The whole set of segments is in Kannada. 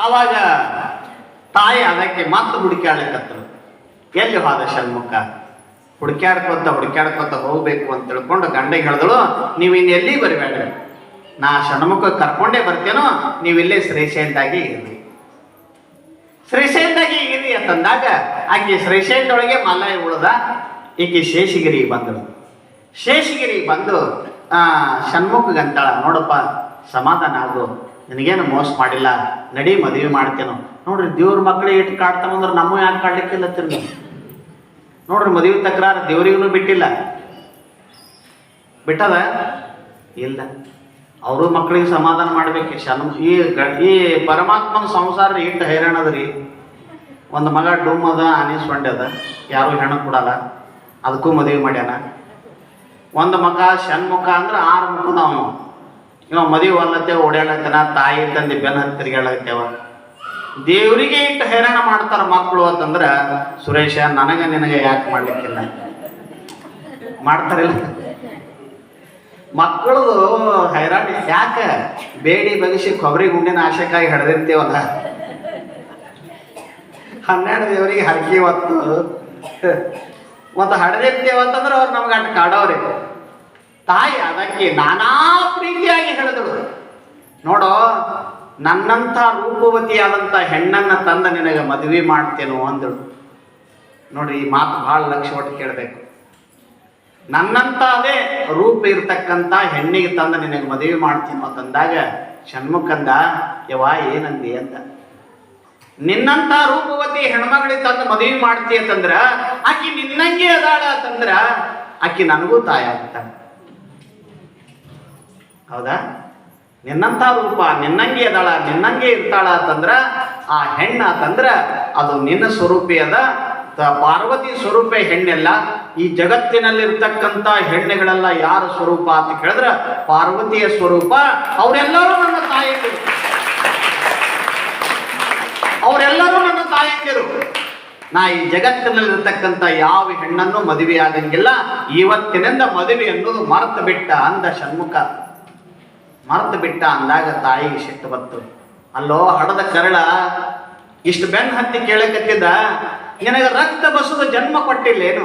ಆವಾಗ ತಾಯಿ ಅದಕ್ಕೆ ಮತ್ತೆ ಹುಡುಕ್ಯಾಡಕತ್ತರು ಎಲ್ಲಿ ಹೋದ ಷಣ್ಮುಖ? ಹುಡುಕ್ಯಾಡ್ಕೊತ ಹುಡುಕ್ಯಾಡ್ಕೊತ ಹೋಗ್ಬೇಕು ಅಂತ ತಿಳ್ಕೊಂಡು ಗಂಡಗೆ ಹೇಳಿದಳು, ನೀವು ಇನ್ನು ಎಲ್ಲಿ ಬರಬೇಡ್ರಿ ನಾ ಷಣ್ಮುಖ ಕರ್ಕೊಂಡೇ ಬರ್ತೇನೋ ನೀವಿಲ್ಲೇ ಶ್ರೀಶೈಲದಾಗೆ ಇರ್ರಿ ಶ್ರೀಶೈಲ್ದಾಗಿ ಇರಿ ಅಂತಂದಾಗ ಆಕೆ ಶ್ರೀಶೈಲದೊಳಗೆ ಮಲಯ ಉಳ್ದ, ಈಕೆ ಶೇಷಗಿರಿ ಬಂದಳು. ಶೇಷಗಿರಿ ಬಂದು, ಆ, ಷಣ್ಮುಖಗಂತಾಳ, ನೋಡಪ್ಪ, ಸಮಾಧಾನ ಆಗು. ನಿನಗೇನು ಮೋಸ ಮಾಡಿಲ್ಲ? ನಡಿ ಮದುವೆ ಮಾಡ್ತೇನೋ. ನೋಡ್ರಿ, ದೇವ್ರ ಮಕ್ಳು ಇಟ್ಟು ಕಾಡ್ತಾವಂದ್ರೆ ನಮ್ಮ ಯಾಕೆ ಕಾಡ್ಲಿಕ್ಕಿಲ್ಲ ತಿರ್ಗಿ? ನೋಡ್ರಿ, ಮದುವೆ ತಕರಾರು ದೇವ್ರಿಗೂ ಬಿಟ್ಟಿಲ್ಲ. ಬಿಟ್ಟದ? ಇಲ್ಲ. ಅವರು ಮಕ್ಕಳಿಗೆ ಸಮಾಧಾನ ಮಾಡ್ಬೇಕು. ಶನ್ ಈ ಈ ಪರಮಾತ್ಮನ ಸಂಸಾರ ಇಟ್ಟು ಹೈರಾಣದ್ರಿ ಒಂದು ಮಗ ಡೂಮ್ ಅದ ಅನಿಸ್ಕೊಂಡದ ಯಾರು ಹೆಣ್ಣು ಕೊಡಲ್ಲ. ಅದಕ್ಕೂ ಮದುವೆ ಮಾಡ್ಯಾನ. ಒಂದು ಮಗ ಶನ್ಮುಖ ಅಂದ್ರೆ ಆರು ಮುಖದ ಅವನು. ಇವ ಮದುವೆ ಒಲ್ಲತ್ತೆ ಓಡಾಡತ್ತನ ತಾಯಿ ತಂದೆ ಬೆನ್ನ ಹತ್ತಿ ತಿರ್ಗಾಡತ್ತೇವ ದೇವರಿಗೆ ಇಟ್ಟು ಹೈರಾಣ ಮಾಡ್ತಾರ ಮಕ್ಕಳು ಅಂತಂದ್ರ, ಸುರೇಶ, ನನಗ ನಿನಗೆ ಯಾಕೆ ಮಾಡ್ಲಿಕ್ಕಿಲ್ಲ? ಮಾಡ್ತಾರಿಲ್ಲ. ಮಕ್ಕಳದು ಹೈರಾಣ, ಯಾಕೆ? ಬೇಡಿ ಬಗಿಸಿ ಕೊಬ್ಬರಿ ಗುಂಡಿನ ಆಶೆಕಾಯಿ ಹಿಡ್ದಿರ್ತೇವಲ್ಲ. ಹನ್ನೆರಡು ದೇವರಿಗೆ ಹರಕೆ ಹೊತ್ತು. ಮತ್ತು ಹಡದಿರ್ತೇವಂತಂದ್ರೆ ಅವ್ರು ನಮ್ಗೆ ಅಟ್ ಕಾಡೋರಿ ತಾಯಿ ಅದಕ್ಕೆ ನಾನಾ ಪ್ರೀತಿಯಾಗಿ ಹೇಳಿದಳು. ನೋಡೋ, ನನ್ನಂಥ ರೂಪವತಿಯಾದಂಥ ಹೆಣ್ಣನ್ನು ತಂದ ನಿನಗೆ ಮದುವೆ ಮಾಡ್ತೇನೋ ಅಂದಳು. ನೋಡಿ ಈ ಮಾತು ಭಾಳ ಲಕ್ಷ ಒಟ್ಟು ಕೇಳಬೇಕು. ನನ್ನಂತ ಅದೇ ರೂಪ ಇರ್ತಕ್ಕಂಥ ಹೆಣ್ಣಿಗೆ ತಂದ ನಿನಗೆ ಮದುವೆ ಮಾಡ್ತೀನೋ ಅಂತಂದಾಗ ಷಣ್ಮುಖಂದ ಯವಾ ಏನಂದಿ ಅಂತ ನಿನ್ನಂತ ರೂಪವತಿ ಹೆಣ್ಮಗಳಿಗೆ ತಂದು ಮದುವೆ ಮಾಡ್ತೀಯ ಅಂತಂದ್ರ, ಆಕಿ ನಿನ್ನಂಗೆ ಅದಾಳ ಅಂತಂದ್ರ, ಆಕಿ ನನಗೂ ತಾಯಿ ಹೌದಾ? ನಿನ್ನಂಥ ರೂಪ ನಿನ್ನಂಗೆ ಅದಾಳ ನಿನ್ನಂಗೆ ಇರ್ತಾಳ ಅಂತಂದ್ರೆ, ಆ ಹೆಣ್ಣ ಅಂತಂದ್ರ ಅದು ನಿನ್ನ ಸ್ವರೂಪಿ ಅದ. ಪಾರ್ವತಿ ಸ್ವರೂಪ ಹೆಣ್ಣೆಲ್ಲ. ಈ ಜಗತ್ತಿನಲ್ಲಿರ್ತಕ್ಕಂಥ ಹೆಣ್ಣುಗಳೆಲ್ಲ ಯಾರ ಸ್ವರೂಪ ಅಂತ ಕೇಳಿದ್ರೆ ಪಾರ್ವತಿಯ ಸ್ವರೂಪ ಅವರೆಲ್ಲರೂ ನನ್ನ ತಾಯಿಯರು ಅವರೆಲ್ಲರೂ ನನ್ನ ತಾಯಿಯರು ನಾ ಈ ಜಗತ್ತಿನಲ್ಲಿರ್ತಕ್ಕಂಥ ಯಾವ ಹೆಣ್ಣನ್ನು ಮದುವೆ ಆಗಂಗಿಲ್ಲ ಇವತ್ತಿನಿಂದ ಮದುವೆ ಅನ್ನೋದು ಮರೆತು ಬಿಟ್ಟ ಅಂದ ಷಣ್ಮುಖ. ಮರೆತು ಬಿಟ್ಟ ಅಂದಾಗ ತಾಯಿಗೆ ಸಿಟ್ಟು ಬಂತು. ಅಲ್ಲೋ, ಹಡದ ಕರಳ, ಇಷ್ಟು ಬೆನ್ನು ಹತ್ತಿ ಕೇಳಕತ್ತಿದ್ದ? ನಿನಗೆ ರಕ್ತ ಬಸದು ಜನ್ಮ ಕೊಟ್ಟಿಲ್ಲೇನು?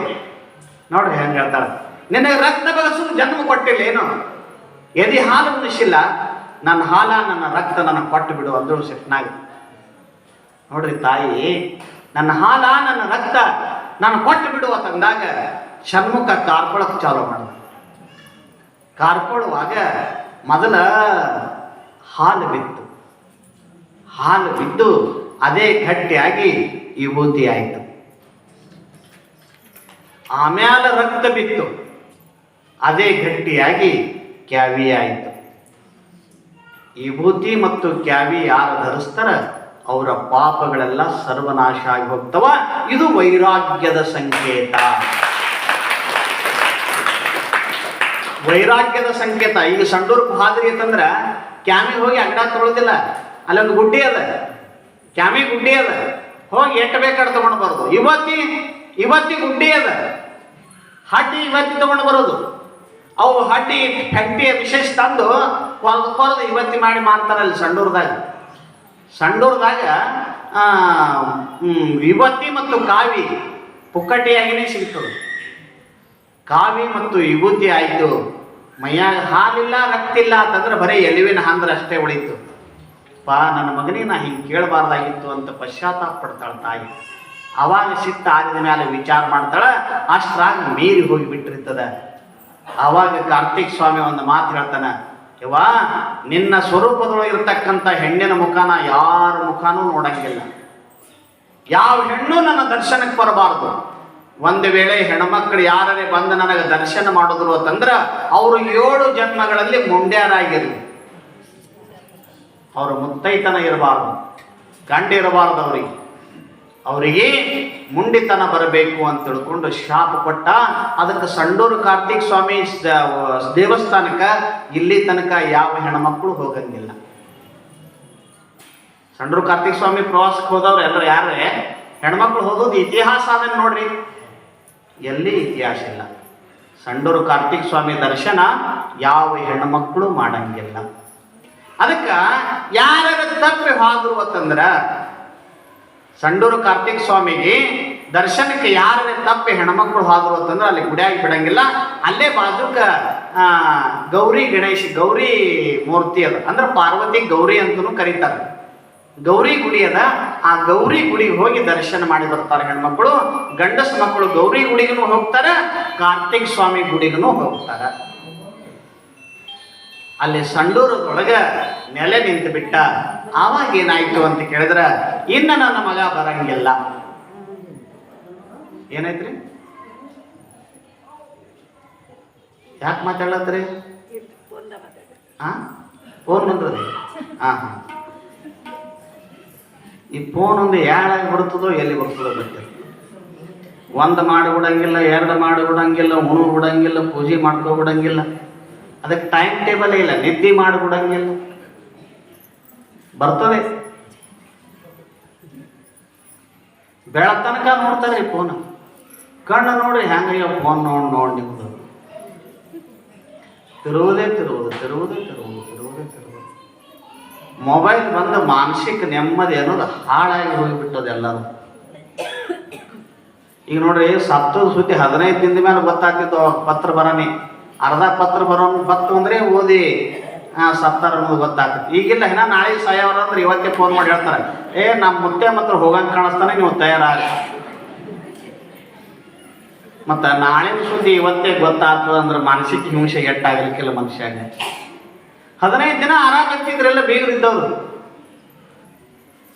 ನೋಡ್ರಿ ಹೆಂಗೆ ಹೇಳ್ತಾಳ. ನಿನಗೆ ರಕ್ತ ಬಸದು ಜನ್ಮ ಕೊಟ್ಟಿಲ್ಲೇನು? ಎದಿ ಹಾಲು ಉಣಿಸಿಲ್ಲ. ನನ್ನ ಹಾಲ, ನನ್ನ ರಕ್ತ ನನ್ನ ಕೊಟ್ಟು ಬಿಡು ಅಂದ್ರೂ ಸಿಟ್ಟನಾಗ ನೋಡ್ರಿ ತಾಯಿ, ನನ್ನ ಹಾಲ, ನನ್ನ ರಕ್ತ ನಾನು ಕೊಟ್ಟು ಬಿಡುವ ತಂದಾಗ ಷಣ್ಮುಖ ಕಾರ್ಕೊಳಕ್ ಚಾಲು ಮಾಡಿದ. ಕಾರ್ಕೊಳ್ಳುವಾಗ ಮೊದಲ ಹಾಲು ಬಿತ್ತು. ಹಾಲು ಬಿದ್ದು ಅದೇ ಗಟ್ಟಿಯಾಗಿ ವಿಭೂತಿ ಆಯಿತು. ಆಮ್ಯಾಲ ರಕ್ತ ಬಿತ್ತು. ಅದೇ ಗಟ್ಟಿಯಾಗಿ ಕ್ಯಾವಿ ಆಯಿತು. ವಿಭೂತಿ ಮತ್ತು ಕ್ಯಾವಿ ಯಾರು ಧರಿಸ್ತಾರ? ಅವರ ಪಾಪಗಳೆಲ್ಲ ಸರ್ವನಾಶ ಆಗಿ ಹೋಗ್ತವ. ಇದು ವೈರಾಗ್ಯದ ಸಂಕೇತ. ವೈರಾಗ್ಯದ ಸಂಕೇತ. ಈಗ ಸಂಡೂರು ಹಾದ್ರಿ ಅಂತಂದ್ರೆ ಕ್ಯಾಮಿಗೆ ಹೋಗಿ ಅಂಗಡ ತೊಗೊಳೋದಿಲ್ಲ ಅಲ್ಲೊಂದು ಗುಡ್ಡಿ ಅದ. ಕ್ಯಾಮಿ ಗುಡ್ಡಿ ಅದ. ಹೋಗಿ ಎಟ್ಟು ಬೇಕಾದ್ರೆ ತಗೊಂಡು ಬರೋದು. ಇವತ್ತಿ ಇವತ್ತಿ ಗುಡ್ಡಿ ಅದ. ಹಟ್ಟಿ ಇವತ್ತಿ ತಗೊಂಡು ಬರೋದು. ಅವು ಹಟ್ಟಿ ಹೆಂಡತಿಯ ವಿಶೇಷ ತಂದು ಕೊಲ್ದು ಕೊಲ್ದು ಇವತ್ತಿ ಮಾಡಿ ಮಾರ್ತಾರಲ್ಲ ಸಂಡೂರ್ದಾಗ. ಸಂಡೂರ್ದಾಗ ಹ್ಮ್, ಮತ್ತು ಕಾವಿ ಪುಕ್ಕಟಿಯಾಗಿನೇ ಸಿಗ್ತದೆ. ಕಾವಿ ಮತ್ತು ವಿಭೂತಿ ಆಯಿತು. ಮೈಯಾಗ ಹಾಲಿಲ್ಲ, ರಕ್ತಿಲ್ಲ ಅಂತಂದ್ರೆ ಬರೀ ಎಲಿವಿನ ಹಂದ್ರೆ ಅಷ್ಟೇ ಉಳಿತು. ಪಾ, ನನ್ನ ಮಗನಿಗೆ ನಾ ಹಿಂಗೆ ಕೇಳಬಾರ್ದಾಗಿತ್ತು ಅಂತ ಪಶ್ಚಾತ್ತಾಪ ಪಡ್ತಾಳೆ ತಾಯಿ. ಅವಾಗ ಸಿಟ್ಟ ಆದ ಮೇಲೆ ವಿಚಾರ ಮಾಡ್ತಾಳೆ ಅಷ್ಟ್ರಾಗ ಮೀರಿ ಹೋಗಿ ಬಿಟ್ಟಿರ್ತದ. ಅವಾಗ ಕಾರ್ತಿಕ್ ಸ್ವಾಮಿ ಒಂದು ಮಾತು ಹೇಳ್ತಾನೆ ಇವಾ ನಿನ್ನ ಸ್ವರೂಪದೊಳಗಿರ್ತಕ್ಕಂಥ ಹೆಣ್ಣಿನ ಮುಖನ ಯಾರ ಮುಖನೂ ನೋಡಂಗಿಲ್ಲ. ಯಾವ ಹೆಣ್ಣು ನನ್ನ ದರ್ಶನಕ್ಕೆ ಬರಬಾರದು. ಒಂದು ವೇಳೆ ಹೆಣ್ಮಕ್ಳು ಯಾರೇ ಬಂದು ನನಗೆ ದರ್ಶನ ಮಾಡಿದ್ರು ಅಂತಂದ್ರೆ ಅವರು ಏಳು ಜನ್ಮಗಳಲ್ಲಿ ಮುಂಡ್ಯಾರಾಗಿರ್ಲಿ ಅವರು ಮುತ್ತೈತನ ಇರಬಾರ್ದು, ಗಂಡ ಇರಬಾರ್ದು ಅವರಿಗೆ. ಅವರಿಗೆ ಮುಂಡಿತನ ಬರಬೇಕು ಅಂತ ತಿಳ್ಕೊಂಡು ಶಾಪ ಕೊಟ್ಟ, ಅದಕ್ಕೆ ಸಂಡೂರು ಕಾರ್ತಿಕ್ ಸ್ವಾಮಿ ದೇವಸ್ಥಾನಕ್ಕೆ ಇಲ್ಲಿ ತನಕ ಯಾವ ಹೆಣ್ಮಕ್ಳು ಹೋಗಂಗಿಲ್ಲ. ಸಂಡೂರು ಕಾರ್ತಿಕ್ ಸ್ವಾಮಿ ಪ್ರವಾಸಕ್ಕೆ ಹೋದವ್ರು ಎಲ್ಲರೂ ಯಾರೇ ಹೆಣ್ಮಕ್ಳು ಹೋಗೋದು ಇತಿಹಾಸ ಅದನ್ನ ನೋಡ್ರಿ. ಎಲ್ಲಿ ಇತಿಹಾಸ ಇಲ್ಲ. ಸಂಡೂರು ಕಾರ್ತಿಕ್ ಸ್ವಾಮಿ ದರ್ಶನ ಯಾವ ಹೆಣ್ಮಕ್ಳು ಮಾಡಂಗಿಲ್ಲ. ಅದಕ್ಕ ಯಾರು ತಪ್ಪಿ ಹೋದ್ರು ಅಂತಂದ್ರ ಸಂಡೂರು ಕಾರ್ತಿಕ್ ಸ್ವಾಮಿಗೆ ದರ್ಶನಕ್ಕೆ ಯಾರೇ ತಪ್ಪಿ ಹೆಣ್ಮಕ್ಳು ಹೋದ್ರು ಅಂತಂದ್ರೆ ಅಲ್ಲಿ ಗುಡಿಯಾಗಿ ಬಿಡಂಗಿಲ್ಲ. ಅಲ್ಲೇ ಬಾಜುಕ ಗೌರಿ ಗಣೇಶ್, ಗೌರಿ ಮೂರ್ತಿ ಅದ. ಅಂದ್ರೆ ಪಾರ್ವತಿ ಗೌರಿ ಅಂತಲೂ ಕರೀತಾರೆ. ಗೌರಿ ಗುಡಿ ಅದ. ಆ ಗೌರಿ ಗುಡಿಗೆ ಹೋಗಿ ದರ್ಶನ ಮಾಡಿ ಬರ್ತಾರೆ ಹೆಣ್ಮಕ್ಳು. ಗಂಡಸ ಮಕ್ಕಳು ಗೌರಿ ಗುಡಿಗೂ ಹೋಗ್ತಾರೆ ಕಾರ್ತಿಕ್ ಸ್ವಾಮಿ ಗುಡಿಗೂ ಹೋಗ್ತಾರೆ. ಅಲ್ಲಿ ಸಂಡೂರದೊಳಗೆ ನೆಲೆ ನಿಂತು ಬಿಟ್ಟ ಆವಾಗ ಏನಾಯ್ತು ಅಂತ ಕೇಳಿದ್ರೆ ಇನ್ನ ನನ್ನ ಮಗ ಬರಂಗಿಲ್ಲ. ಏನಾಯ್ತ್ರಿ ಯಾಕೆ ಮಾತಾಡತ್ರಿ ಹಾ ಫೋನ್ ಬಂದ್ರಿ ಹಾ ಹಾ. ಈ ಫೋನ್ ಒಂದು ಯಾಳಾಗಿ ಬರ್ತದೋ ಎಲ್ಲಿ ಬರ್ತದೋ ಗೊತ್ತಿಲ್ಲ. ಒಂದು ಮಾಡಿ ಬಿಡಂಗಿಲ್ಲ, ಎರಡು ಮಾಡಿ ಬಿಡಂಗಿಲ್ಲ ಉಣು ಬಿಡಂಗಿಲ್ಲ, ಪೂಜೆ ಮಾಡ್ಕೊ ಬಿಡಂಗಿಲ್ಲ. ಅದಕ್ಕೆ ಟೈಮ್ ಟೇಬಲ್ ಇಲ್ಲ, ನಿದ್ದೆ ಮಾಡಿಬಿಡಂಗಿಲ್ಲ ಬರ್ತದೆ. ಬೆಳತನಕ ತನಕ ನೋಡ್ತಾರೆ ಈ ಫೋನ್ ಕಣ್ಣು ನೋಡಿ ಹೆಂಗಯ್ಯ ಫೋನ್ ನೋಡಿ ನೋಡಿ ನಿಮ್ದು ತಿರುವುದೇ ತಿರುವುದು ತಿರುವುದೇ ತಿರುವುದು. ಮೊಬೈಲ್ ಬಂದು ಮಾನಸಿಕ ನೆಮ್ಮದಿ ಅನ್ನೋದು ಹಾಳಾಗಿ ಹೋಗಿಬಿಟ್ಟದ ಎಲ್ಲರೂ. ಈಗ ನೋಡ್ರಿ ಸತ್ತದ ಸುದ್ದಿ ಹದಿನೈದು ದಿನದ ಮೇಲೆ ಗೊತ್ತಾಗ್ತಿತ್ತು ಪತ್ರ ಬರೋನಿ. ಅರ್ಧ ಪತ್ರ ಬರೋ ಬತ್ತು ಅಂದ್ರೆ ಓದಿ ಸತ್ತಾರ ಅನ್ನೋದು ಗೊತ್ತಾಗ್ತದೆ ಈಗಿಲ್ಲ, ಇನ್ನ ನಾಳೆ ಸಾಯವ್ರ ಅಂದ್ರೆ ಇವತ್ತೇ ಫೋನ್ ಮಾಡಿ ಹೇಳ್ತಾರೆ. ಏ ನಮ್ಮ ಮುತ್ತೆ ಮಾತ್ರ ಹೋಗಂಗೆ ಕಾಣಿಸ್ತಾನೆ, ನೀವು ತಯಾರಾಗಿ. ಮತ್ತು ನಾಳಿನ ಸುದ್ದಿ ಇವತ್ತೇ ಗೊತ್ತಾಗ್ತದ ಅಂದ್ರೆ ಮಾನಸಿಕ ಹಿಂಸೆ ಎಟ್ಟಾಗಲಿಕ್ಕಿಲ್ಲ ಮನುಷ್ಯಾಗ ಹದಿನೈದು ದಿನ ಆರಾಮ ಹಚ್ಚಿದ್ರೆಲ್ಲ ಬೀಗರಿದ್ದವ್ರು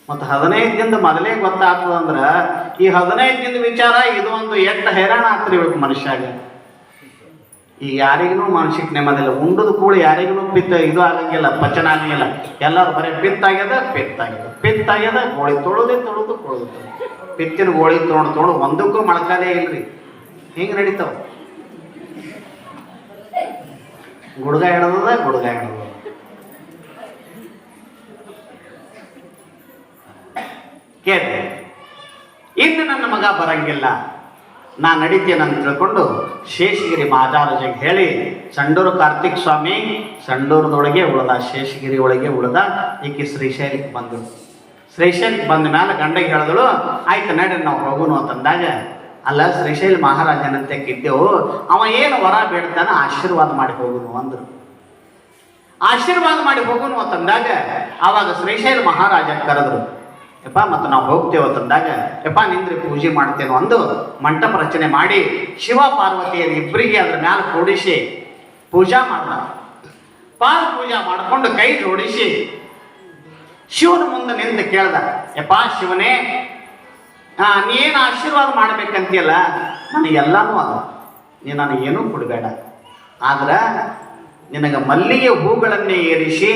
ಮತ್ತು ಹದಿನೈದು ದಿನದ ಮೊದಲೇ ಗೊತ್ತಾಗ್ತದಂದ್ರೆ ಈ ಹದಿನೈದು ದಿನದ ವಿಚಾರ ಇದು ಒಂದು ಎಷ್ಟು ಹೈರಾಣ ಆಗ್ತದೆ ಇವತ್ತು ಮನುಷ್ಯಾಗ. ಈಗ ಯಾರಿಗೂ ಮಾನಸಿಕ ನೆಮ್ಮದಿಲ್ಲ ಉಂಡದ ಕೂಡ ಯಾರಿಗೂ ಪಿತ್ತ ಇದು ಆಗಂಗಿಲ್ಲ, ಪಚನ ಆಗಂಗಿಲ್ಲ. ಎಲ್ಲರೂ ಬರೀ ಪಿತ್ತಾಗ್ಯದ ಪಿತ್ತಾಗ್ಯದ ಪಿತ್ತಾಗ್ಯದ ಗೋಳಿ ತೊಳೆದು ತೊಳೆದು ತೊಳೆದು. ಪಿತ್ತಿನ ಗೋಳಿ ತೊಗೊಂಡು ತೊಗೊಂಡು ಒಂದಕ್ಕೂ ಮೊಳಕಾಲೇ ಇಲ್ರಿ. ಹಿಂಗೆ ನಡೀತಾವ? ಗುಡ್ಗ ಹಿಡದ ಗುಡ್ಗ ಹಿಡ್ದದ. ಕೇಳಿ ಇನ್ನು ನನ್ನ ಮಗ ಬರಂಗಿಲ್ಲ. ನಾ ನಡೀತೇನೆ ಅಂತ ತಿಳ್ಕೊಂಡು ಶೇಷಗಿರಿ ಮಹಾರಾಜಗೆ ಹೇಳಿ ಸಂಡೂರು ಕಾರ್ತಿಕ್ ಸ್ವಾಮಿ ಸಂಡೂರದೊಳಗೆ ಉಳ್ದ, ಶೇಷಗಿರಿ ಒಳಗೆ ಉಳ್ದ, ಈಕೆ ಶ್ರೀಶೈಲಕ್ಕೆ ಬಂದಳು. ಶ್ರೀಶೈಲಕ್ಕೆ ಬಂದ ಮೇಲೆ ಗಂಡಗೆ ಹೇಳಿದಳು, ಆಯ್ತು ನಡಿ ನಾವು ಹೋಗೋನು ಅಂತಂದಾಗ, ಅಲ್ಲ, ಶ್ರೀಶೈಲ ಮಹಾರಾಜನಂತೆ ಕಿದ್ದೆವು ಅವ ಏನು ವರ ಬೇಡ್ತಾನೆ, ಆಶೀರ್ವಾದ ಮಾಡಿ ಹೋಗುನು ಅಂದರು. ಆಶೀರ್ವಾದ ಮಾಡಿ ಹೋಗುನು ಅಂತಂದಾಗ ಆವಾಗ ಶ್ರೀಶೈಲ ಮಹಾರಾಜ ಕರೆದ್ರು ಯಪ್ಪ ಮತ್ತು ನಾವು ಹೋಗ್ತೇವೆ ಅಂತಂದಾಗ ಯಪ್ಪ ನಿಂದ್ರಿ ಪೂಜೆ ಮಾಡ್ತೇವೆ ಅಂದು ಮಂಟಪ ರಚನೆ ಮಾಡಿ ಶಿವ ಪಾರ್ವತಿಯನ್ನು ಇಬ್ಬರಿಗೆ ಅದ್ರ ಮ್ಯಾಲ ಕೂಡಿಸಿ ಪೂಜಾ ಮಾಡ್ದ. ಪಾದ ಪೂಜೆ ಮಾಡ್ಕೊಂಡು ಕೈ ಜೋಡಿಸಿ ಶಿವನ ಮುಂದೆ ನಿಂತು ಕೇಳ್ದ ಯಪ್ಪ ಶಿವನೇ ನೀನು ಆಶೀರ್ವಾದ ಮಾಡ್ಬೇಕಂತೀಯಲ್ಲ? ನನಗೆಲ್ಲನೂ ಅದ. ನೀ ನನಗೇನೂ ಕೊಡಬೇಡ. ಆದ್ರೆ ನಿನಗೆ ಮಲ್ಲಿಗೆ ಹೂಗಳನ್ನೇ ಏರಿಸಿ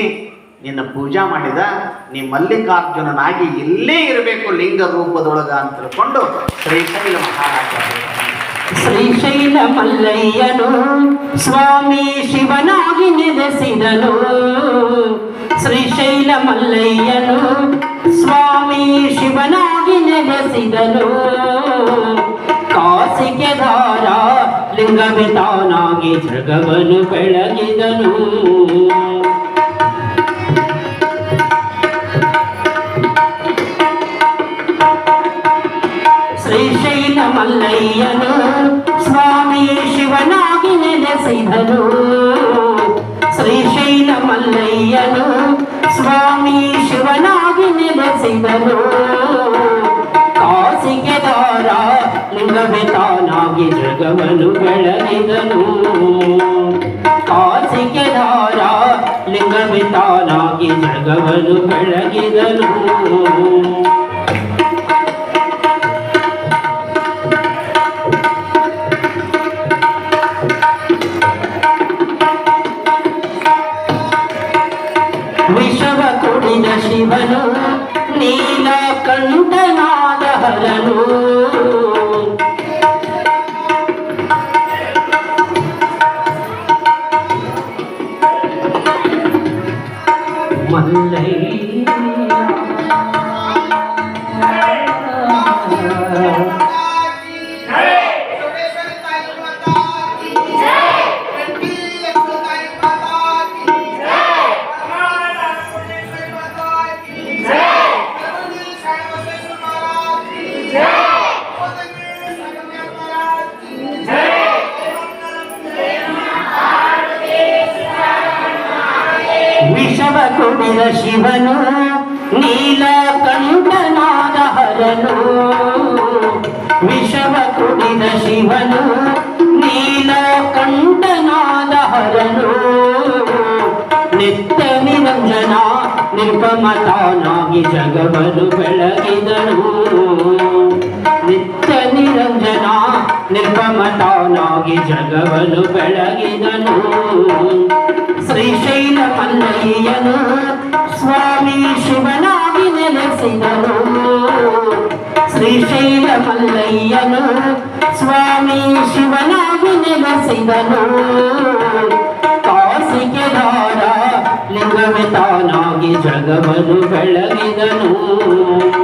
ನಿನ್ನ ಪೂಜಾ ಮಾಡಿದ ನೀ ಮಲ್ಲಿಕಾರ್ಜುನನಾಗಿ ಇಲ್ಲೇ ಇರಬೇಕು ಲಿಂಗ ರೂಪದೊಳಗ ಅಂತ ತಿಳ್ಕೊಂಡು ಶ್ರೀಶೈಲ ಮಹಾರಾಜ ಶ್ರೀಶೈಲ ಮಲ್ಲಯ್ಯನು ಸ್ವಾಮಿ ಶಿವನಾಗಿ ನೆಲೆಸಿದನು. ಶ್ರೀಶೈಲ ಮಲ್ಲಯ್ಯನು ಸ್ವಾಮಿ ಶಿವನಾಗಿ ನೆಲೆಸಿದನು. ಕಾಸಿಗೆ ದಾರ ಲಿಂಗವಿತಾನಾಗಿ ಜಗವನು ಬೆಳಗಿದನು. ಮಲ್ಲಯ್ಯನು ಸ್ವಾಮಿ ಶಿವನಾಗಿ ನೆಲೆಸಿದನು. ಶ್ರೀಶೈಲ ಮಲ್ಲಯ್ಯನು ಸ್ವಾಮಿ ಶಿವನಾಗಿ ನೆಲೆಸಿದನು. ಕಾಸಿಗೆ ದಾರ ಲಿಂಗವೇ ತಾನಾಗಿ ಜಗವನು ಬೆಳಗಿದನು ಕಾಸಿಗೆ ದಾರ ಲಿಂಗವೇ ತಾನಾಗಿ ಜಗವನು ಬೆಳಗಿದನು ಶಿವನು ನೀಲ ಕಂಠನಾದ ಹರನು. ಜಗವನ್ನು ಬೆಳಗಿದನು ನಿತ್ಯ ನಿರಂಜನ ನಿರ್ಗಮತಾನಾಗಿ ಜಗವನ್ನು ಬೆಳಗಿದನು ಶ್ರೀಶೈಲ ಮಲ್ಲಯ್ಯನು ಸ್ವಾಮಿ ಶಿವನಾಗಿ ನೆಲೆಸಿದನು ಶ್ರೀಶೈಲ ಮಲ್ಲಯ್ಯನು ಸ್ವಾಮಿ ಶಿವನಾಗಿ ನೆಲೆಸಿದನು ಕಾಸಿಗೆ ದಾರ ಲಿಂಗವೇ ತಾನಾಗಿ ಜಗವನ್ನು ಬೆಳಗಿದನು.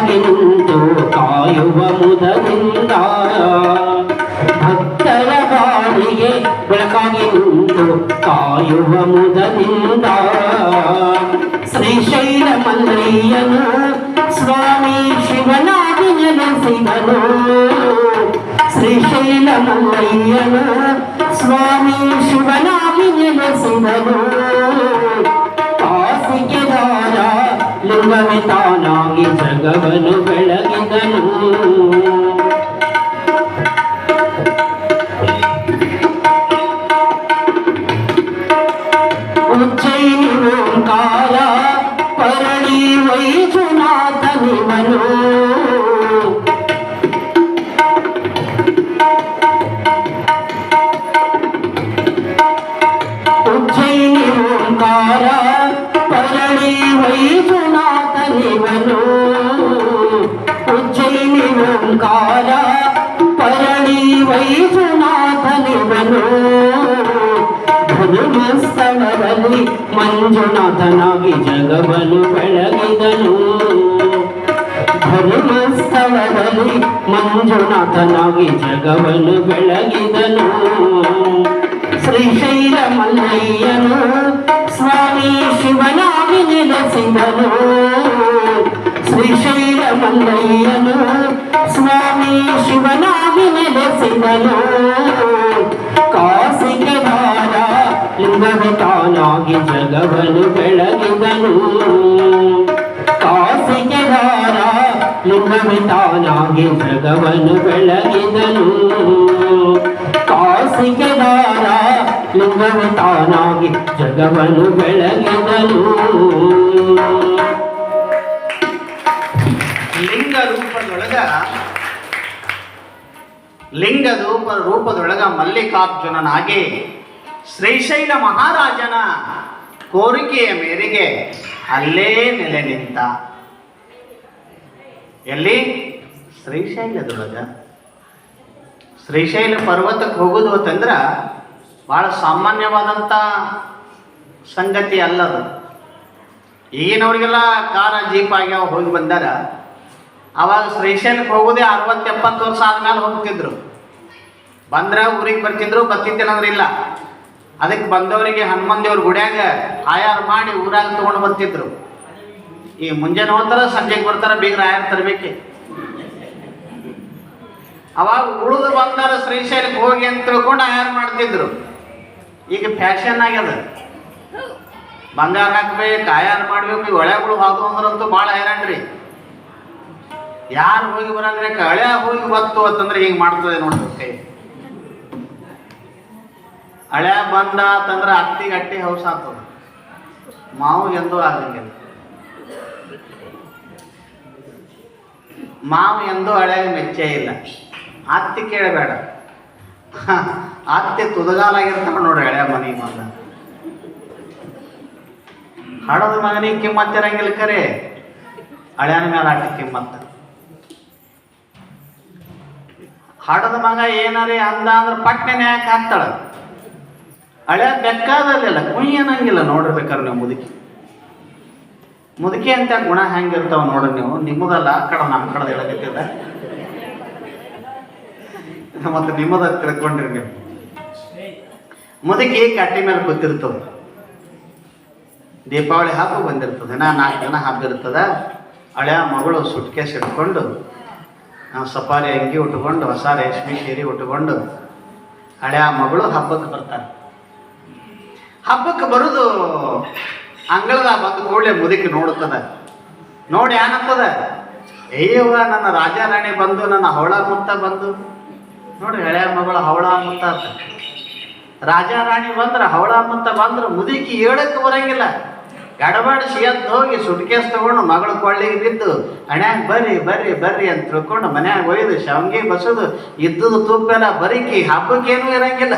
ಬೆಳಕಾಗಿ ನಿಂತು ಕಾಯುವ ಮುದದಿಂದ ಭಕ್ತರ ಬಾಳಿಗೆ ಬೆಳಕಾಗಿ ನಿಂತು ಕಾಯುವ ಮುದದಿಂದ ಶ್ರೀಶೈಲ ಮಲ್ಲಯ್ಯನು ಸ್ವಾಮಿ ಶಿವನಾಗಿ ನೆಲೆಸಿದನು ಶ್ರೀಶೈಲ ಮಲ್ಲಯ್ಯನು ಸ್ವಾಮಿ ಶಿವನಾಗಿ ನೆಲೆಸಿದನು ಲಿಂಗವೇ ತಾನಾಗಿ ಜಗವನ್ನು ಬೆಳಗಿದನು ಉಜ್ಜಯಿನಿ ಓಂಕಾರ ಪರಳಿ ವೈಜುನಾಥನಿವನು ಉಜ್ಜಯಿನಿ ಓಂಕಾರ ಪರಳಿ ವೈಜುನಾಥನಿವನು ಉಜ್ಜಯಿನಿ ಓಂಕಾರ ಪರಳಿ ವೈಜುನಾಥನಿವನು ಧರ್ಮಸ್ಥಳದಲ್ಲಿ ಮಂಜುನಾಥನಾಗಿ ಜಗವನ್ನು ಬೆಳಗಿದನು ಧರ್ಮಸ್ಥಳದಲ್ಲಿ ಮಂಜುನಾಥನಾಗಿ ಜಗವನ್ನು ಬೆಳಗಿದನು ಶ್ರೀಶೈಲ ಮಲ್ಲಯ್ಯನು ಸ್ವಾಮಿ ಶಿವನಾಗಿ ನೆಲೆಸಿದನು ಶ್ರೀಶೈಲ ಮಲ್ಲಯ್ಯನು ಸ್ವಾಮಿ ಶಿವನಾಗಿ ನೆಲೆಸಿದನು ಕಾಸಿಗೆ ದಾರ ಲಿಂಗವೇ ತಾನಾಗಿ ಜಗವನ್ನು ಬೆಳಗಿದನು ಕಾಸಿಗೆ ದಾರ ಲಿಂಗವೇ ತಾನಾಗಿ ಜಗವನ್ನು ಬೆಳಗಿದನು ಕಾಸಿಗೆ ದಾರ ಲಿಂಗವೇ ತಾನಾಗಿ ಜಗವನ್ನು ಬೆಳಗಿದನು ಲಿಂಗ ರೂಪದೊಳಗ, ಲಿಂಗ ರೂಪ, ರೂಪದೊಳಗ ಮಲ್ಲಿಕಾರ್ಜುನನಾಗಿ ಶ್ರೀಶೈಲ ಮಹಾರಾಜನ ಕೋರಿಕೆಯ ಮೇರೆಗೆ ಅಲ್ಲೇ ನೆಲೆ ನಿಂತ. ಎಲ್ಲಿ? ಶ್ರೀಶೈಲದೊಳಗ. ಶ್ರೀಶೈಲ ಪರ್ವತಕ್ಕೆ ಹೋಗೋದು ಅಂತಂದ್ರೆ ಭಾಳ ಸಾಮಾನ್ಯವಾದಂಥ ಸಂಗತಿ ಅಲ್ಲದು. ಈಗಿನವ್ರಿಗೆಲ್ಲ ಕಾರ ಜೀಪ್ ಆಗ್ಯಾವ, ಹೋಗಿ ಬಂದಾರ. ಅವಾಗ ಶ್ರೀಶೈಲಕ್ಕೆ ಹೋಗೋದೇ ಅರವತ್ತು ಎಪ್ಪತ್ತು ವರ್ಷ ಆದ್ಮೇಲೆ ಹೋಗ್ತಿದ್ರು. ಬಂದ್ರೆ ಊರಿಗೆ ಬರ್ತಿದ್ರು ಬರ್ತಿದ್ದೇನಂದ್ರೆ ಇಲ್ಲ. ಅದಕ್ಕೆ ಬಂದವರಿಗೆ ಹನುಮನ್ ದೇವ್ರ ಗುಡ್ಯಾಗ ಆಯಾರು ಮಾಡಿ ಊರಾಗ ತಗೊಂಡು ಬರ್ತಿದ್ರು. ಈ ಮುಂಜಾನೆ ಹೋಗ್ತಾರ ಸಂಜೆಗೆ ಬರ್ತಾರ ಬೀಗ್ರ ಆಯಾರು ತರಬೇಕೆ. ಅವಾಗ ಉಳಿದು ಬಂದಾರ ಶ್ರೀಶೈಲಕ್ಕೆ ಹೋಗಿ ಅಂತ ತಿಳ್ಕೊಂಡು ಆಯಾರು ಮಾಡ್ತಿದ್ರು. ಈಗ ಫ್ಯಾಷನ್ ಆಗ್ಯದ. ಬಂಗಾರ ಹಾಕ್ಬೇಕು ಆಯಾರ ಮಾಡ್ಬೇಕು, ಈ ಒಳಗಳು ಹಾಕು ಅಂದ್ರಂತೂ ಭಾಳ ಹೈರಾಣ್ರಿ ಯಾರು ಹೋಗಿ ಬರಂದ್ರೆ ಹಳೆ ಹೋಗಿ ಬತ್ತು ಅಂತಂದ್ರೆ ಹಿಂಗೆ ಮಾಡ್ತದೆ ನೋಡ್ರಿ ಹಳೆ ಬಂದ ಅಂತಂದ್ರೆ ಅತ್ತಿ ಗಟ್ಟಿ ಹೌಸ್ ಆಗ್ತದ. ಮಾವು ಎಂದೂ ಆಗಂಗಿಲ್ಲ ಮಾವು ಎಂದೂ ಹಳೆಯ ಮೆಚ್ಚೇ ಇಲ್ಲ. ಅತ್ತಿ ಕೇಳಬೇಡ. ಅತ್ತಿ ತುದಗಾಲಾಗಿರ್ತಾವ ನೋಡ್ರಿ ಹಳೆಯ ಮನೆ ಮಗ ಹಡದ ಮಗನಿಗೆ ಕಿಮ್ಮತ್ ಇರಂಗಿಲ್ಲ ಕರೆ. ಹಳೆಯನ ಮೇಲೆ ಆಟ ಕಿಮ್ಮತ್ತ ಹಡದ ಮಗ ಏನಾರೇ ಅಂದ ಅಂದ್ರೆ ಪಟ್ಟನೆ ಯಾಕೆ ಹಾಕ್ತಾಳ. ಹಳೆ ಬೆಕ್ಕಾದಲ್ಲೆಲ್ಲ ಕುಯ್ ಅನ್ನಂಗಿಲ್ಲ ನೋಡಿರ್ಬೇಕಾರೆ ನೀವು ಮುದುಕಿ. ಮುದುಕಿ ಅಂತ ಗುಣ ಹೆಂಗಿರ್ತಾವ ನೋಡ್ರಿ ನೀವು, ನಿಮ್ಮದಲ್ಲ ಆ ಕಡೆ ನಮ್ಮ ಕಡೆ ಹೇಳಕತ್ತಿಲ್ಲ ಮತ್ತೆ ನಿಮ್ಮದ ತಿಳ್ಕೊಂಡ್ರಿ ನೀವು ಮುದುಕಿ ಕಟ್ಟಿ ಮೇಲೆ ಗೊತ್ತಿರ್ತದೆ ದೀಪಾವಳಿ ಹಬ್ಬ ಬಂದಿರ್ತದೆ. ನಾ ನಾಲ್ಕು ಜನ ಹಬ್ಬ ಇರ್ತದ. ಹಳೆಯ ಮಗಳು ಸುಟ್ಕೇಸ್ ಇಟ್ಕೊಂಡು, ನಾವು ಸಫಾರಿ ಅಂಗಿ ಉಟ್ಕೊಂಡು, ಹೊಸ ರೇಷ್ಮೆ ಸೀರೆ ಉಟ್ಕೊಂಡು ಹಳೆಯ ಮಗಳು ಹಬ್ಬಕ್ಕೆ ಬರ್ತಾರೆ ಹಬ್ಬಕ್ಕೆ ಬರುದು ಅಂಗಳದ ಬಂದು ಕೂಡಲೇ ಮುದುಕಿ ನೋಡುತ್ತದೆ. ನೋಡಿ ಏನಂತದ? ಅಯ್ಯವ್ವ, ನನ್ನ ರಾಜ ರಾಣಿ ಬಂದು, ನನ್ನ ಹೊಳ ಮುತ್ತ ಬಂದು ನೋಡ್ರಿ ಹಳೆಯ ಮಗಳು ಹವಳ ಮುತ್ತ ಅಂತ. ರಾಜ ರಾಣಿ ಬಂದ್ರ ಹವಳ ಮುತ್ತ ಬಂದ್ರ ಮುದುಕಿ ಹೇಳಕ್ಕೆ ಬರಂಗಿಲ್ಲ. ಗಡಬಡಿಸಿ ಎದ್ದು ಹೋಗಿ ಸುಟ್ಕೇಸ್ ತಗೊಂಡು ಮಗಳ ಕೊಳ್ಳಿಗೆ ಬಿದ್ದು ಹಣ್ಯಾಗ ಬರ್ರಿ ಬರ್ರಿ ಬರ್ರಿ ಅಂತ ತಿಳ್ಕೊಂಡು ಮನ್ಯಾಗ ಒಯ್ದು ಶವಂಗಿ ಬಸದು, ಇದ್ದದ ತುಪ್ಪೆಲ್ಲ ಬರಿಕಿ ಹಬ್ಬಕ್ಕೇನು ಇರಂಗಿಲ್ಲ.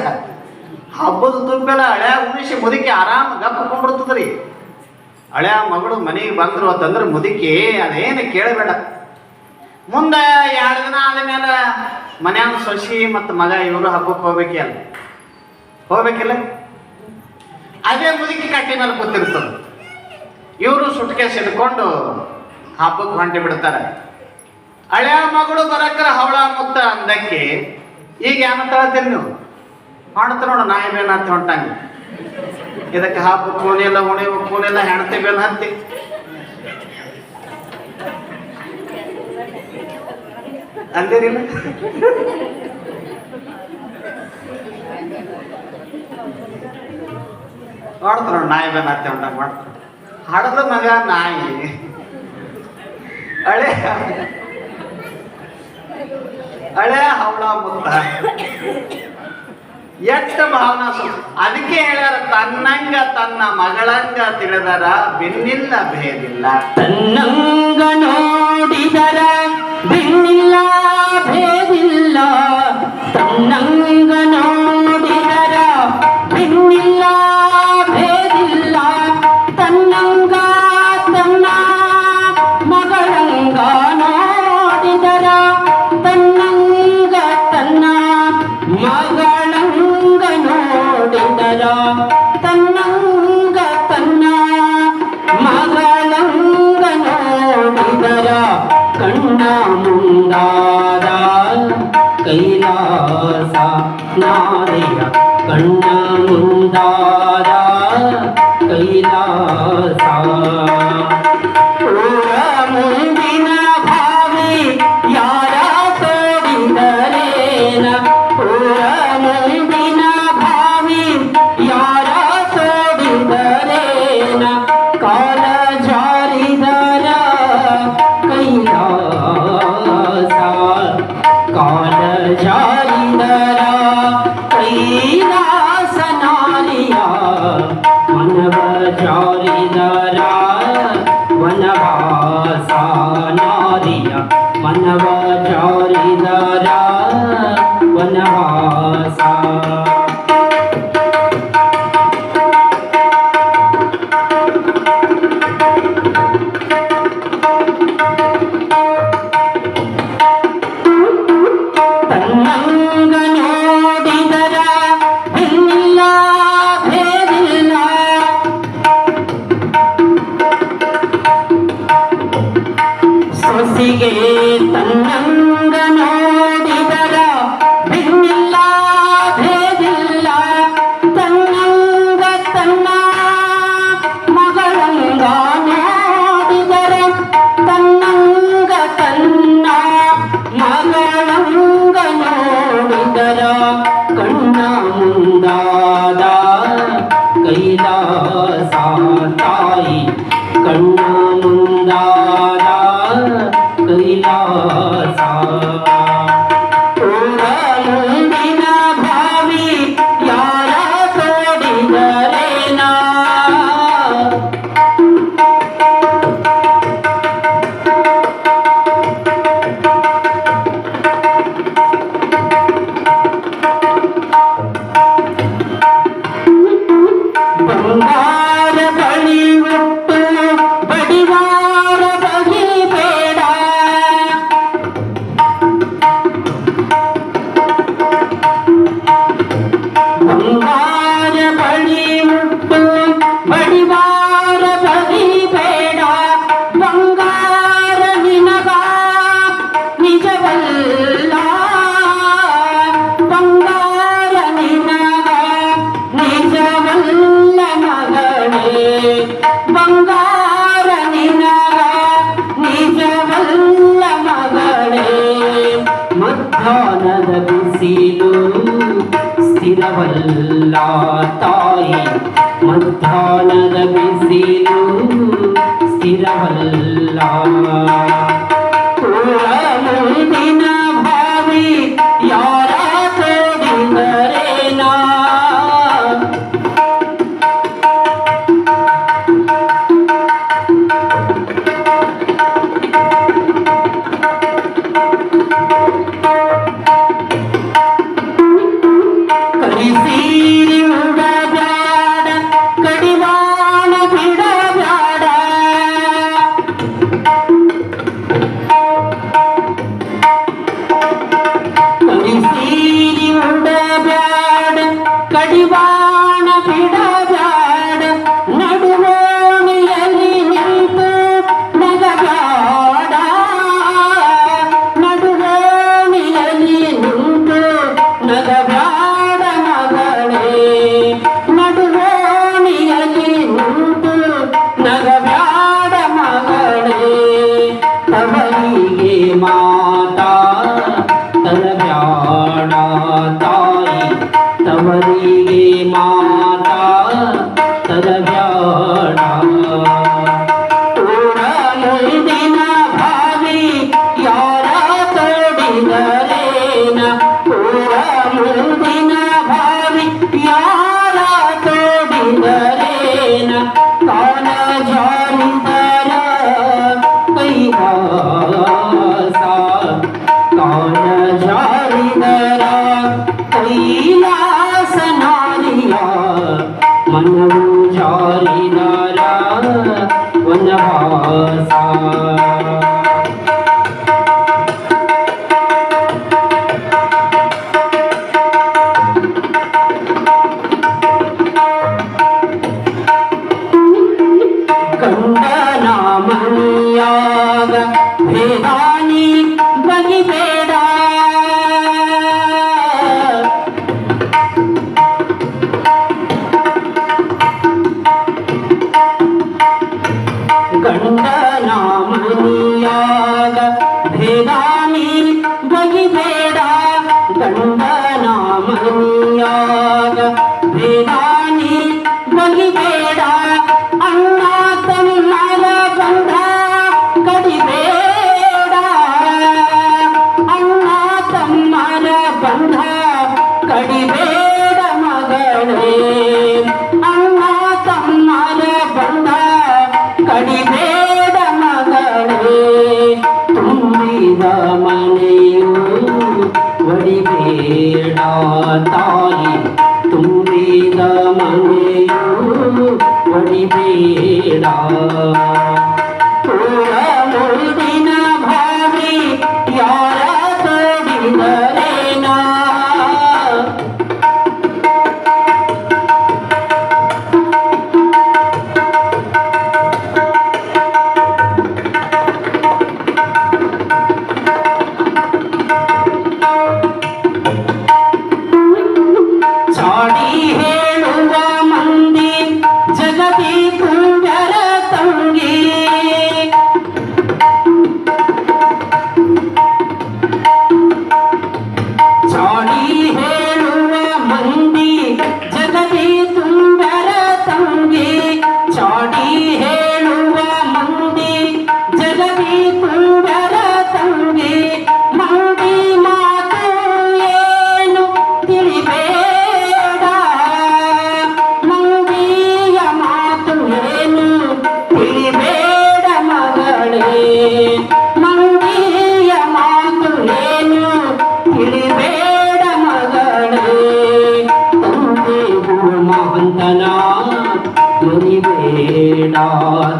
ಹಬ್ಬದ ತುಪ್ಪೆಲ್ಲ ಹಳ್ಯಾಗ ಉಣಿಸಿ ಮುದುಕಿ ಆರಾಮ ಗಪ್ಪ ಕೊಂಡ್ಬಿಡ್ತದ್ರಿ ಹಳ್ಯಾ ಮಗಳು ಮನೆಗೆ ಬಂದ್ರು ಅಂತಂದ್ರೆ ಮುದುಕಿ ಅದೇನು ಕೇಳಬೇಡ. ಮುಂದೆ ಎರಡು ದಿನ ಆದಮೇಲೆ ಮನ್ಯಾಗ ಸೊಸಿ ಮತ್ತು ಮಗ ಇವರು ಹಬ್ಬಕ್ಕೆ ಹೋಗ್ಬೇಕಿಲ್ಲ. ಹೋಗ್ಬೇಕಿಲ್ಲ? ಅದೇ ಮುದುಕಿ ಕಟ್ಟಿ ಮೇಲೆ ಕೂತಿರ್ತದೆ. ಇವರು ಸುಟ್ಕೇಸ್ ಹಿಡ್ಕೊಂಡು ಹಬ್ಬಕ್ಕೆ ಹೊಂಟಿ ಬಿಡ್ತಾರೆ. ಹಳೆಯ ಮಗಳು ಬರಕ್ರ ಹವಳ ಮುತ್ತ ಅಂದಕ್ಕೆ ಈಗ ಏನಂತ ಹೇಳ್ತೀರಿ ನೀವು? ಮಾಡ್ತ ನೋಡು, ನಾಯಿ ಬೇನ್ ಹೊಂಟಂಗ. ಇದಕ್ಕೆ ಹಬ್ಬ ಕೂನಿಲ್ಲ ಉಣಿವು ಕೂನಿಲ್ಲ ಹೆಣ್ತಿ ಬೇಲ್ ಹತ್ತಿ ಅಂದಿರಿಲ್ಲ ಮಾಡ್ತಾರ ನಾಯಿ ಹತ್ತಿ ಹೊಂಟಂಗ ಮಾಡ್ತಾರ. ಹಡದ ಮಗ ನಾಯಿ. ಹಳೆ ಹಳೆ ಹವಳ ಮುತ್ತ. ಎಷ್ಟ ಭಾವನಾ ಅದಕ್ಕೆ ಹೇಳ್ಯಾರ, ತನ್ನಂಗ ತನ್ನ ಮಗಳಂಗ ತಿಳಿದರ ಬೆನ್ನಿಲ್ಲ ಭೇದಿಲ್ಲ. ತನ್ನಂಗ ನೋಡಿದರ ಬಿಣ್ಣಿಲ್ಲ ಸೊಸಿಗೆ ಎಲ್ಲಾ ತಾಯಿ ಮಧ್ಯಾಹ್ನದ ಬಿಸಿಲು ಸ್ಥಿರವಲ್ಲ मान जारी नरा कैलास नारिया मन जारी नरा वनवासा। Nyana Nyana ತಾಯಿ ತುಂಬಿದ ಮನೆಯು ಒಡಿಬೇಡ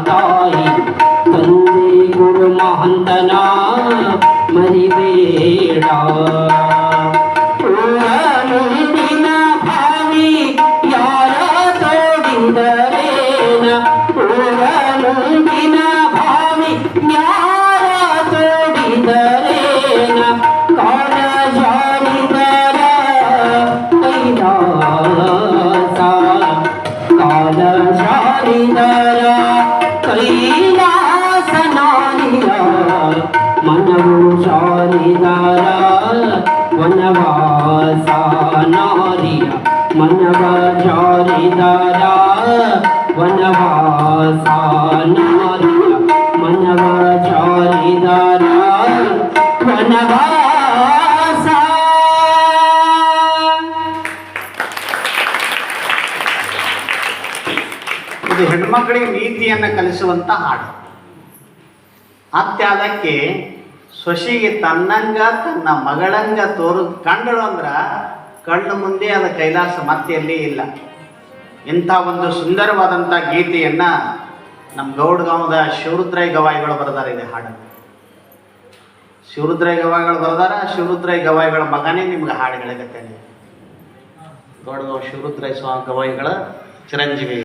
ತಾಯಿ ತಂದೆ ಗುರು ಮಹಂತನ ಮರಿಬೇಡ ನಾರಿಯ ಮನವ ಜಾರಿದಾರ ವನವಾಸ ನಾರಿಯ ಮನವ ಜಾರಿದಾರ ವನವಾಸ ಇದು ಹೆಣ್ಮಕ್ಳಿಗೆ ನೀತಿಯನ್ನು ಕಲಿಸುವಂತ ಹಾಡು. ಅತ್ಯಾದಕ್ಕೆ ಸೊಸಿಗೆ ತನ್ನಂಗ, ತನ್ನ ಮಗಳಂಗ ತೋರು ಕಂಡಳು ಅಂದ್ರ ಕಣ್ಣು ಮುಂದೆ ಅದ ಕೈಲಾಸ ಮತ್ತೆಯಲ್ಲಿ ಇಲ್ಲ. ಇಂಥ ಒಂದು ಸುಂದರವಾದಂಥ ಗೀತೆಯನ್ನು ನಮ್ಮ ಗೌಡಗಾಂವದ ಶಿವರುದ್ರೈ ಗವಾಯಿಗಳು ಬರೆದಾರೆ ಇದೆ ಹಾಡು ಶಿವರುದ್ರೈ ಗವಾಯಿಗಳು ಬರೆದಾರ, ಶಿವರುದ್ರೈ ಗವಾಯಿಗಳ ಮಗನೇ ನಿಮ್ಗೆ ಹಾಡು ಹೇಳಿಕತ್ತೇನೆ ಗೌಡ್ಗಾಂವ್ ಶಿವರುದ್ರೈ ಸ್ವಾಮಿ ಗವಾಯಿಗಳ ಚಿರಂಜೀವಿ.